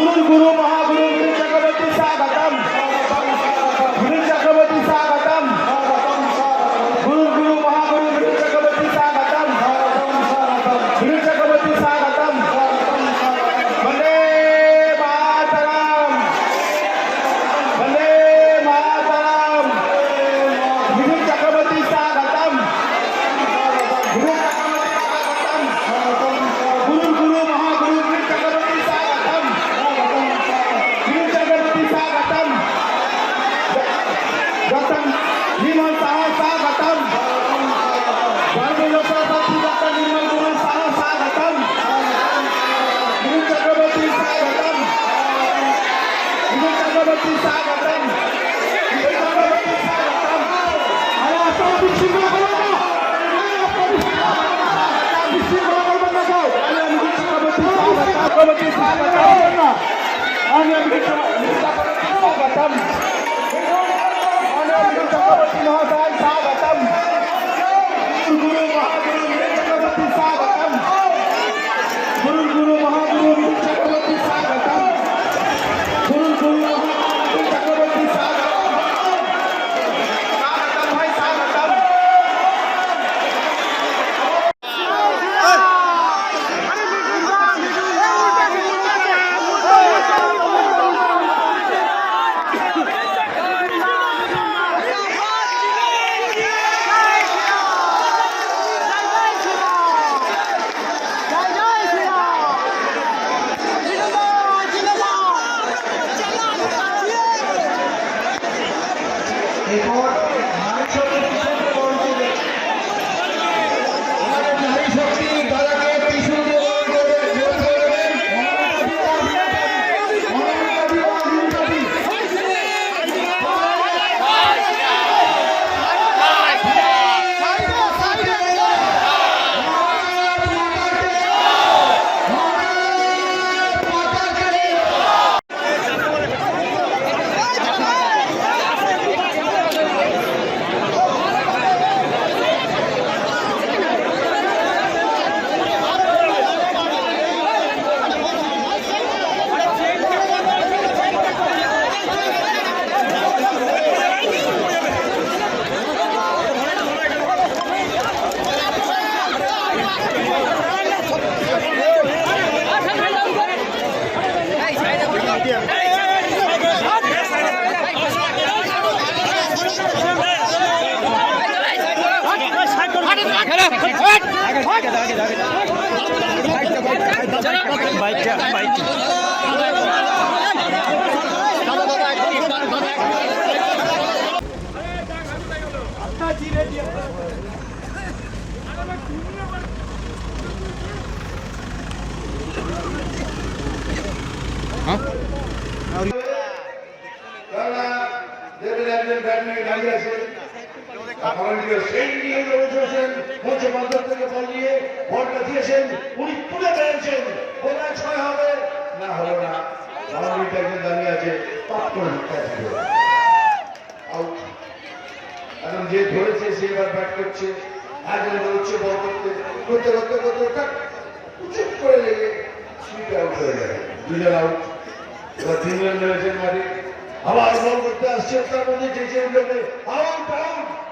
குரு குரு स्वागतम चक्रवर्ती महोदय स्वागतम गुरु महागुरु स्वागतम বাইকটা বাইক তারা দেখবেন একজন ব্যাটম্যান দাঁড়িয়ে আছে আমাদের একজন দাঁড়িয়ে যে ধরেছে, সে এবার ব্যাট করছে। একজন বলছে বল করতে করতে করতে করতে চুপ করে লেগে সুইট আউট হয়ে গেল। দুজন আউট এবার তিনজন রয়েছেন মাঠে। আবার বল করতে আসছে, তার মধ্যে উঠে আউট আউট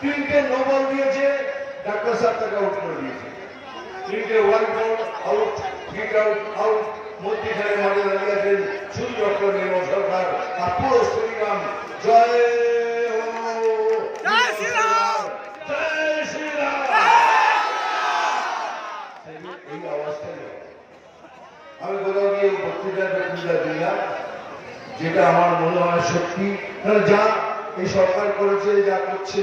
তিনটে নোবেল দিয়েছে ডাক্তার সাহেব তাকে আউট করে দিয়েছে। তিনটে world board out fit out out মধ্যিখানে মাঠে দাঁড়িয়ে আছেন শুধু ডক্টর নির্মল সরকার। আর পুরো শ্রীরাম! জয় আমি কোথাও গিয়ে বক্তৃতাটা পূজা যেটা আমার মনে হয় সত্যি। যা এই সরকার করেছে যা করছে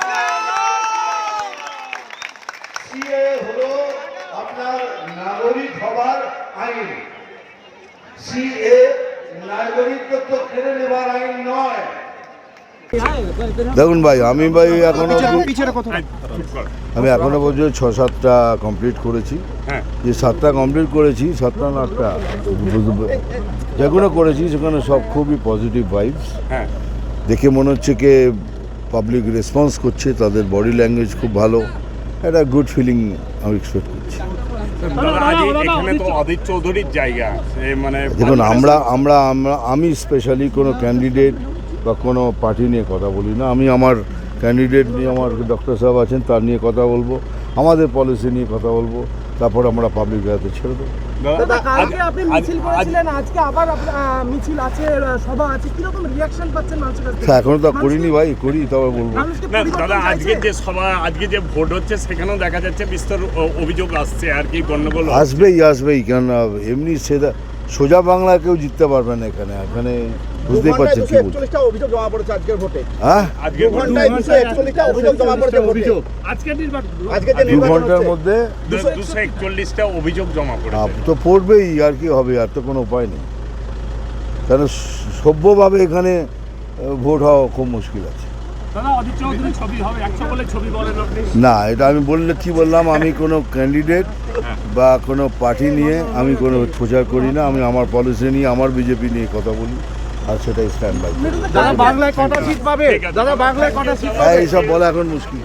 দেখুন ভাই আমি ভাই এখনও আমি এখনও পর্যন্ত ছ সাতটা কমপ্লিট করেছি। হ্যাঁ। যে সাতটা কমপ্লিট করেছি সাতটা না আটটা যেগুলো করেছি সেখানে সব খুবই পজিটিভ ভাইবস হ্যাঁ। দেখে মনে হচ্ছে কে পাবলিক রেসপন্স করছে তাদের বডি ল্যাঙ্গুয়েজ খুব ভালো। একটা গুড ফিলিং আমি এক্সপেক্ট করছি। মানে দেখুন আমরা আমরা আমরা আমি স্পেশালি কোনো ক্যান্ডিডেট বা কোনো পার্টি নিয়ে কথা বলি না। আমি আমার ক্যান্ডিডেট নিয়ে আমার ডক্টর সাহেব আছেন তার নিয়ে কথা বলব আমাদের পলিসি নিয়ে কথা বলব তারপর আমরা পাবলিক হাতে ছেড়ে দেবো। দাদা কালকে আপনি আজ- মিছিল আজ- করেছিলেন আজকে আবার আপ- আহ, মিছিল আছে আহ, সভা আছে কীরকম রিয়াকশন পাচ্ছেন মানুষের কাছ থেকে? তা এখনও তো করিনি ভাই করি তবে বলব। দাদা আজকে যে সভা আজকে যে ভোট হচ্ছে সেখানেও দেখা যাচ্ছে বিস্তর অভিযোগ আসছে আর কি গন্ডগোল আসবেই আসবেই কেন এমনি সোজা বাংলা কেউ জিততে পারবে না এখানে এখানে বুঝতেই পারছেন কি বলছি। অভিযোগ জমা পড়েছে আজকের ভোটে। হ্যাঁ? আজকে একচল্লিশটা অভিযোগ জমা পড়েছে ভোটে। আজকের নির্বাচন আজকে যে দু নির্বাচন ঘণ্টার মধ্যে অভিযোগ জমা পড়েছে। তো পড়বেই আর কি হবে আর তো কোনো উপায় নেই। কারণ সভ্যভাবে এখানে ভোট হওয়া খুব মুশকিল আছে। দাদা অদিত চৌধুরী ছবি হবে একশো বলে ছবি বলেন আপনি। না এটা আমি বললে কি বললাম আমি কোনো ক্যান্ডিডেট বা কোনো পার্টি নিয়ে আমি কোনো প্রচার করি না আমি আমার পলিসি নিয়ে আমার বিজেপি নিয়ে কথা বলি। আর সেটাই স্ট্যান্ড বাই দাদা বাংলায় কটা সিট পাবে? দাদা বাংলায় কটা সিট পাবে? এইসব বলা এখন মুশকিল।